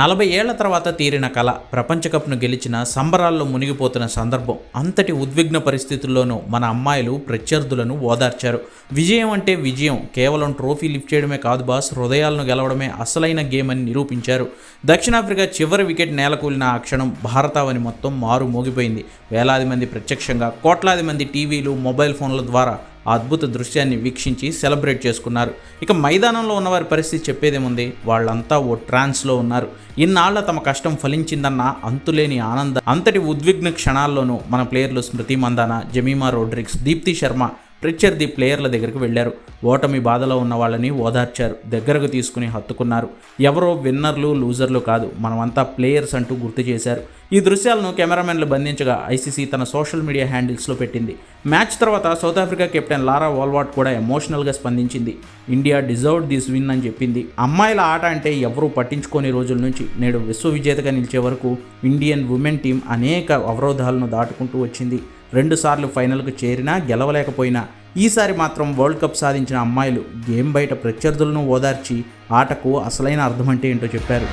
నలభై ఏళ్ళ తర్వాత తీరిన కళ ప్రపంచ కప్ను గెలిచిన సంబరాల్లో మునిగిపోతున్న సందర్భం అంతటి ఉద్విగ్న పరిస్థితుల్లోనూ మన అమ్మాయిలు ప్రత్యర్థులను ఓదార్చారు. విజయం అంటే విజయం కేవలం ట్రోఫీ లిఫ్ట్ చేయడమే కాదు బాస్ హృదయాలను గెలవడమే అసలైన గేమ్ అని నిరూపించారు. దక్షిణాఫ్రికా చివరి వికెట్ నేలకూలిన ఆ క్షణం భారతావని మొత్తం మారు మోగిపోయింది వేలాది మంది ప్రత్యక్షంగా కోట్లాది మంది టీవీలు మొబైల్ ఫోన్ల ద్వారా అద్భుత దృశ్యాన్ని వీక్షించి సెలబ్రేట్ చేసుకున్నారు. ఇక మైదానంలో ఉన్నవారి పరిస్థితి చెప్పేదేముంది? వాళ్ళంతా ఓ ట్రాన్స్లో ఉన్నారు. ఇన్నాళ్ళ తమ కష్టం ఫలించిందన్న అంతులేని ఆనంద. అంతటి ఉద్విగ్న క్షణాల్లోనూ మన ప్లేయర్లు స్మృతి మందాన జమీమా రోడ్రిక్స్ దీప్తి శర్మ ప్రత్యర్థి ప్లేయర్ల దగ్గరికి వెళ్ళారు ఓటమి బాధలో ఉన్న వాళ్ళని ఓదార్చారు. దగ్గరకు తీసుకుని హత్తుకున్నారు. ఎవరో విన్నర్లు లూజర్లు కాదు. మనమంతా ప్లేయర్స్ అంటూ గుర్తు చేశారు. ఈ దృశ్యాలను కెమెరామెన్లు బంధించగా ఐసీసీ తన సోషల్ మీడియా హ్యాండిల్స్లో పెట్టింది. మ్యాచ్ తర్వాత South Africa captain Laura Wolvaardt కూడా ఎమోషనల్గా స్పందించింది. ఇండియా డిజర్వ్ దిస్ విన్ అని చెప్పింది. అమ్మాయిల ఆట అంటే ఎవరూ పట్టించుకోని రోజుల నుంచి నేడు విశ్వవిజేతగా నిలిచే వరకు ఇండియన్ ఉమెన్ టీం అనేక అవరోధాలను దాటుకుంటూ వచ్చింది. రెండుసార్లు ఫైనల్కు చేరినా గెలవలేకపోయినా ఈసారి మాత్రం వరల్డ్ కప్ సాధించిన అమ్మాయిలు గేమ్ బయట ప్రత్యర్థులను ఓదార్చి ఆటకు అసలైన అర్థం అంటే ఏంటో చెప్పారు.